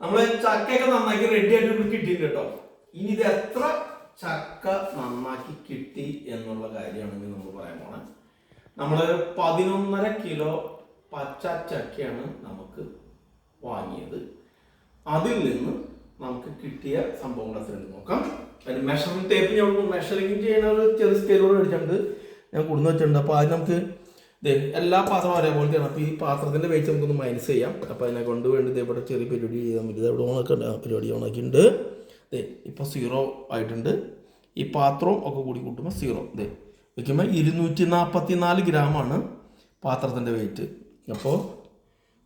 നമ്മൾ ചക്കയൊക്കെ നന്നാക്കി റെഡി ആയിട്ട് കിട്ടിയിട്ടുണ്ട് കേട്ടോ. ഇനി ഇത് എത്ര ചക്ക നന്നാക്കി കിട്ടി എന്നുള്ള കാര്യമാണെങ്കിൽ നമ്മൾ പറയാൻ പോണേ. നമ്മൾ പതിനൊന്നര കിലോ പച്ച ചക്കയാണ് നമുക്ക് വാങ്ങിയത്. അതിൽ നിന്ന് നമുക്ക് കിട്ടിയ സംഭവങ്ങൾ എത്രയുണ്ട് നോക്കാം. അതിന് മെഷറിംഗ് ടേപ്പ് ഞാൻ മെഷറിംഗ് ഒരു ചെറിയ സ്കെയിലോട് മേടിച്ചിട്ടുണ്ട്. ഞാൻ കൊടുന്ന് വെച്ചിട്ടുണ്ട് അപ്പോൾ അത് നമുക്ക് എല്ലാ പാത്രവും ഒരേപോലത്തെയാണ്. അപ്പോൾ ഈ പാത്രത്തിന്റെ വെയിറ്റ് നമുക്കൊന്ന് മൈനസ് ചെയ്യാം. അപ്പോൾ അതിനെ കൊണ്ട് വേണ്ടി ഇതേപോലെ ചെറിയ പരിപാടി ചെയ്താൽ മതി. ഇതെവിടെ ഇവിടെ ഓണൊക്കെ ആ പരിപാടി ഓണാക്കിയിട്ടുണ്ട് ദേ ഇപ്പോൾ സീറോ ആയിട്ടുണ്ട്. ഈ പാത്രവും ഒക്കെ കൂടി കൂട്ടുമ്പോൾ സീറോ ദേ വയ്ക്കുമ്പോൾ ഇരുന്നൂറ്റി നാൽപ്പത്തി നാല് ഗ്രാമാണ് പാത്രത്തിന്റെ വെയിറ്റ് അപ്പോൾ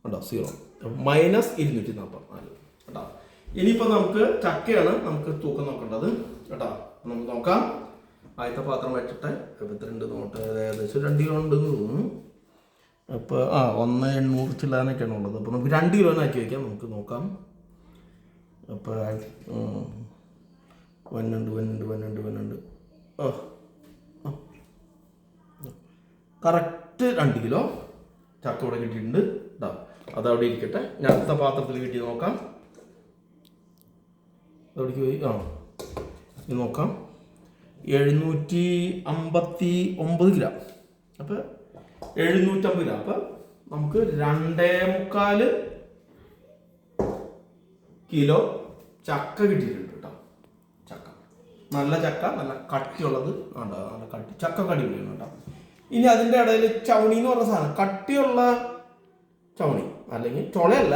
ഉണ്ടോ സീറോ മൈനസ് ഇരുന്നൂറ്റി നാൽപ്പത്തി നാല് കേട്ടോ ഇനിയിപ്പോൾ നമുക്ക് ചക്കയാണ് നമുക്ക് തൂക്കം നോക്കേണ്ടത്. കേട്ടോ നമുക്ക് നോക്കാം. ആദ്യത്തെ പാത്രം വെച്ചിട്ട് ഇപ്പം എത്രയുണ്ട് നോട്ട് ഏകദേശം രണ്ട് കിലോ ഉണ്ട് തോന്നുന്നു. അപ്പോൾ ആ ഒന്ന് എണ്ണൂറ് ചില്ലാനൊക്കെയാണ് ഉള്ളത്. അപ്പോൾ നമുക്ക് രണ്ട് കിലോനാക്കി വയ്ക്കാം നമുക്ക് നോക്കാം. അപ്പോൾ വന്നുണ്ട് വന്നുണ്ട് വന്നുണ്ട് ഓ കറക്റ്റ് രണ്ട് കിലോ ചക്ക ഇവിടെ കിട്ടിയിട്ടുണ്ട്. ഇതാ അതവിടെ ഇരിക്കട്ടെ. ഞാൻ അടുത്ത പാത്രത്തിൽ കിട്ടി നോക്കാം. അവിടേക്ക് പോയി? ആ നോക്കാം. എഴുന്നൂറ്റി അമ്പത്തി ഒമ്പത് ഗ്രാം. അപ്പോൾ എഴുന്നൂറ്റമ്പത് ഗ്രാം. അപ്പം നമുക്ക് രണ്ടേ മുക്കാൽ കിലോ ചക്ക കിട്ടിയിട്ടുണ്ട് കേട്ടോ. ചക്ക. നല്ല ചക്ക നല്ല കട്ടിയുള്ളത് ഉണ്ട് നല്ല കട്ടി ചക്ക കടി കടിപൊളിയാണ് കേട്ടോ. ഇനി അതിന്റെ ഇടയിൽ ചവണി എന്ന് പറഞ്ഞ സാധനം കട്ടിയുള്ള ചവണി അല്ലെങ്കിൽ ചുളയല്ല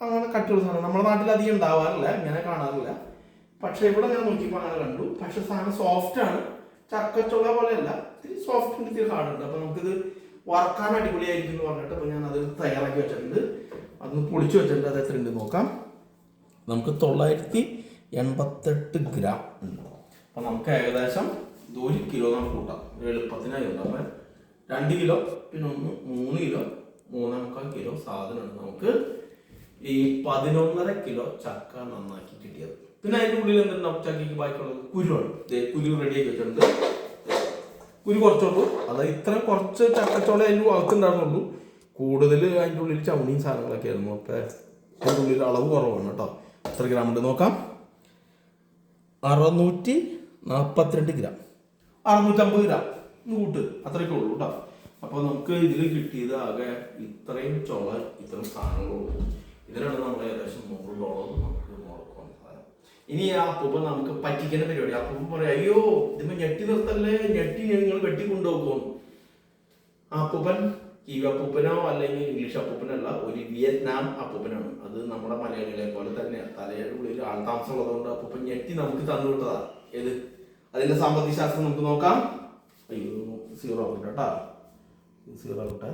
അങ്ങനെ കട്ടിയുള്ള സാധനം. നമ്മുടെ നാട്ടിൽ അധികം ഉണ്ടാവാറില്ല ഇങ്ങനെ കാണാറില്ല. പക്ഷെ ഇവിടെ ഞാൻ നോക്കിയപ്പോൾ അങ്ങനെ കണ്ടു. പക്ഷെ സാധനം സോഫ്റ്റ് ആണ്. ചക്കച്ചുള്ള പോലെയല്ല. ഇത്തിരി സോഫ്റ്റ് ഉണ്ട് ഇത്തിരി ഹാർഡ് ഉണ്ട്. അപ്പൊ നമുക്കിത് വറക്കാൻ അടിപൊളിയായിരിക്കും എന്ന് പറഞ്ഞിട്ട് അപ്പൊ ഞാൻ അത് തയ്യാറാക്കി വെച്ചിട്ടുണ്ട്. അതൊന്ന് പൊളിച്ചു വെച്ചിട്ടുണ്ട്. അത് എത്ര ഉണ്ട് നോക്കാം. നമുക്ക് തൊള്ളായിരത്തി എൺപത്തെട്ട് ഗ്രാം ഉണ്ട്. അപ്പൊ നമുക്ക് ഏകദേശം ഇത് ഒരു കിലോ നമുക്ക് കൂട്ടാം. എളുപ്പത്തിനായി ഉണ്ട്. അപ്പൊ രണ്ട് കിലോ പിന്നെ ഒന്ന് മൂന്ന് കിലോ മൂന്നേ മുക്കാൽ കിലോ സാധനമാണ് നമുക്ക് ഈ പതിനൊന്നര കിലോ ചക്ക നന്നാക്കി കിട്ടിയത്. പിന്നെ അതിന്റെ ഉള്ളിൽ എന്തുണ്ടാവും ചക്കിക്ക് ബാക്കിയുള്ളത്? കുരുവാണ് കുരു റെഡിയാക്കി വെച്ചിട്ടുണ്ട്. കുരു കുറച്ചുള്ളൂ. അത് ഇത്ര കുറച്ച് ചക്കച്ചോളം അതിന്റെ അകത്തുണ്ടായിരുന്നുള്ളൂ കൂടുതൽ അതിന്റെ ഉള്ളിൽ ചവണിയും സാധനങ്ങളൊക്കെ ആയിരുന്നു. അപ്പോൾ അതിന്റെ ഉള്ളിൽ അളവ് കുറവാണ് കേട്ടോ. എത്ര ഗ്രാം ഉണ്ട് നോക്കാം. അറുന്നൂറ്റി നാൽപ്പത്തിരണ്ട് ഗ്രാം. അറുന്നൂറ്റമ്പത് ഗ്രാം. കൂട്ട്. അത്രയൊക്കെ ഉള്ളൂ കേട്ടോ. അപ്പോൾ നമുക്ക് ഇതിൽ കിട്ടിയത് ആകെ ഇത്രയും ചോള ഇത്രയും സാധനങ്ങളുള്ളൂ. ഇതിനാണ് നമ്മൾ ഏകദേശം നൂറ് ഡോളർ നമുക്ക് ഇനി ആ അപ്പൂപ്പ നമുക്ക് പറ്റിക്കുന്ന പരിപാടി. അപ്പൂപ്പ പറയാം അയ്യോ ഇതിപ്പോ ഞെട്ടി നിർത്തല്ലേ? ഞെട്ടി നിങ്ങൾ വെട്ടി കൊണ്ടുപോകുന്നു ആ അപ്പൂപ്പൻ ഈവ അപ്പൂപ്പനോ അല്ലെങ്കിൽ ഇംഗ്ലീഷ് അപ്പൂപ്പനല്ല ഒരു വിയറ്റ്നാം അപ്പൂപ്പനാണ്. അത് നമ്മുടെ മലയാളികളെ പോലെ തന്നെയാണ് തലയുടെ ഉള്ളിൽ ആൾതാമസം ഉള്ളതുകൊണ്ട് അപ്പൂപ്പൻ ഞെട്ടി നമുക്ക് തന്നുവിട്ടതാ ഏത്? അതിന്റെ സാമ്പത്തിക ശാസ്ത്രം നമുക്ക് നോക്കാം. അയ്യോ സീറോ ആവട്ടെ കേട്ടാ സീറോ ആവട്ടെ.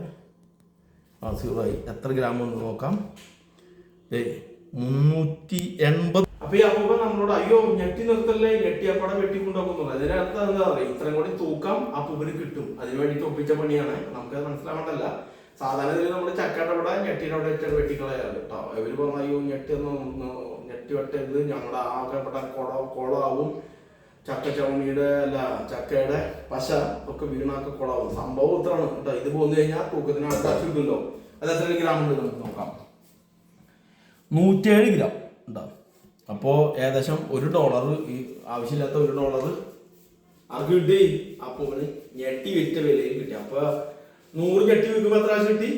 ആ സീറോ ആയി. എത്ര ഗ്രാം ഉണ്ട് നോക്കാം? മുന്നൂറ്റി എൺപത് അപ്പൊ ഈ അപ്പൂപ്പൻ നമ്മളോട് അയ്യോ ഞെട്ടി നിർത്തല്ലേ? ഞെട്ടി വെട്ടി വെട്ടിക്കൊണ്ടുപോകുന്നുള്ളൂ അതിനർത്ഥം എന്താ പറയുക ഇത്രയും കൂടി തൂക്കം അപ്പൂപ്പന് കിട്ടും. അതിന് വേണ്ടി ഒപ്പിച്ച പണിയാണ്. നമുക്ക് മനസ്സിലാവണ്ടല്ല. സാധാരണ നമ്മൾ ചക്കയുടെ അവിടെ ഞെട്ടിയുടെ അവിടെ വെച്ചാൽ വെട്ടിക്കളയാറ് കേട്ടോ. ഇവർ പറഞ്ഞു അയ്യോ ഞെട്ടി ഒന്ന് ഞെട്ടി വെട്ടരുത് ഞങ്ങളുടെ ആകെ ഇവിടെ കുള കുളമാവും ചക്ക ചവണിയുടെ അല്ല ചക്കയുടെ പശ ഒക്കെ വീണാക്ക കുളമാവും സംഭവം ഇത്രയാണ് കേട്ടോ. ഇത് പോന്നു കഴിഞ്ഞാൽ തൂക്കത്തിന് ആൾക്കാർ കിട്ടുമല്ലോ അത് എത്ര ഗ്രാം ഉണ്ട് നമുക്ക് നോക്കാം. നൂറ്റേഴ് ഗ്രാം ഉണ്ടാവും അപ്പോൾ ഏകദേശം ഒരു ഡോളർ ഈ ആവശ്യമില്ലാത്ത ഒരു ഡോളർ അത് കിട്ടി. അപ്പോൾ ഞെട്ടി വിറ്റ വിലയിൽ കിട്ടി. അപ്പോൾ നൂറ് ഞെട്ടി വിൽക്കുമ്പോൾ എത്ര കാശ് കിട്ടി?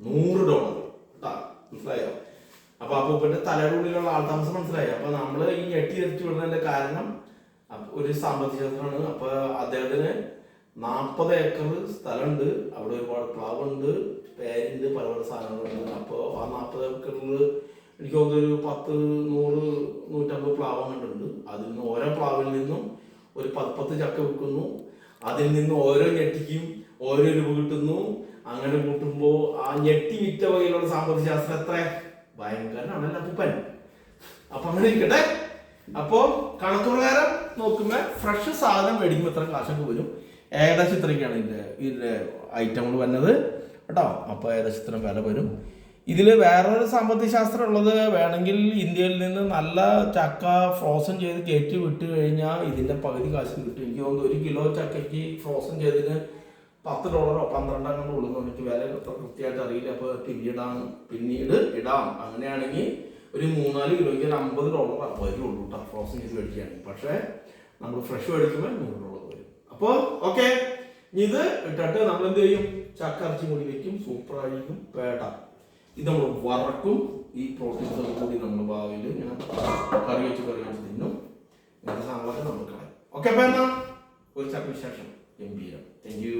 നൂറ് ഡോളർ മനസ്സിലായോ? അപ്പൊ അപ്പൂപ്പന്റെ തലയുടെ ഉള്ളിലുള്ള ആൾതാമസം മനസ്സിലായി? അപ്പൊ നമ്മൾ ഈ ഞെട്ടി തിരിച്ചു വിടുന്നതിന്റെ കാരണം ഒരു സാമ്പത്തിക ശാസ്ത്രമാണ് അപ്പൊ അദ്ദേഹത്തിന് നാൽപ്പത് ഏക്കർ സ്ഥലമുണ്ട്. അവിടെ ഒരുപാട് പ്ലാവുണ്ട്. പേരുണ്ട് പല പല സാധനങ്ങളുണ്ട്. അപ്പോൾ ആ നാൽപ്പത് ഏക്കറിൽ എനിക്ക് തോന്നുന്നു ഒരു പത്ത് നൂറ് നൂറ്റമ്പത് പ്ലാവ് കണ്ടുണ്ട് അതിൽ നിന്ന് ഓരോ പ്ലാവിൽ നിന്നും ഒരു പത്ത് പത്ത് ചക്ക വിൽക്കുന്നു. അതിൽ നിന്ന് ഓരോ ഞെട്ടിക്കും ഓരോ രൂപ കിട്ടുന്നു. അങ്ങനെ കൂട്ടുമ്പോൾ ആ ഞെട്ടി വിറ്റ വകയിലുള്ള സാമ്പത്തിക ശാസ്ത്രം എത്ര? ഭയങ്കരനാണല്ലോ അപ്പൂപ്പൻ? അപ്പൊ അങ്ങനെ ഇരിക്കട്ടെ. അപ്പോ കണക്ക് പ്രകാരം നോക്കുമ്പോ ഫ്രഷ് സാധനം മേടിക്കുമ്പോൾ ഇത്ര കാശൊക്കെ വരും. ഏകദേശം ഇത്രയൊക്കെയാണ് ഇതിന്റെ ഇതിന്റെ ഐറ്റങ്ങൾ വന്നത്. കേട്ടോ? അപ്പൊ ഏകദേശം ഇത്ര വില വരും. ഇതിൽ വേറൊരു സാമ്പത്തിക ശാസ്ത്രം ഉള്ളത് വേണമെങ്കിൽ ഇന്ത്യയിൽ നിന്ന് നല്ല ചക്ക ഫ്രോസൺ ചെയ്ത് കയറ്റി വിട്ട് കഴിഞ്ഞാൽ ഇതിന്റെ പകുതി കാശ് കിട്ടും. എനിക്ക് തോന്നുന്നു ഒരു കിലോ ചക്കയ്ക്ക് ഫ്രോസൺ ചെയ്തിന് പത്ത് ഡോളറോ പന്ത്രണ്ടെണ്ണോ ഉള്ളൂ എനിക്ക് വില കൃത്യമായിട്ട് അറിയില്ല. അപ്പോൾ പിന്നീടാണ് പിന്നീട് ഇടാം. അങ്ങനെയാണെങ്കിൽ ഒരു മൂന്നാൽ കിലോയ്ക്ക് ഒരു അമ്പത് ഡോളർ വരുള്ളൂ കേട്ടോ ഫ്രോസൺ ചെയ്ത് മേടിക്കുകയാണെങ്കിൽ പക്ഷേ നമ്മൾ ഫ്രഷ് മേടിക്കുമ്പോൾ നൂറ് ഡോളർ വരും. അപ്പോൾ ഓക്കെ ഇത് ഇട്ടിട്ട് നമ്മൾ എന്ത് ചെയ്യും? ചക്ക ഇറച്ചി കൂടി വയ്ക്കും സൂപ്പറായിരിക്കും. പേട ഇത് നമ്മൾ വറക്കും. ഈ പ്രോട്ടീൻസൊക്കെ കൂടി നമ്മൾ ഭാവിയിൽ ഇങ്ങനെ കറി വെച്ച് കറി വെച്ച് തിന്നും. ഇങ്ങനത്തെ സാധനങ്ങളൊക്കെ നമ്മൾ കളയും. ഓക്കെ അപ്പം എന്നാ ഒരു ചക്ക വിശേഷം. ഗംഭീരം. Thank you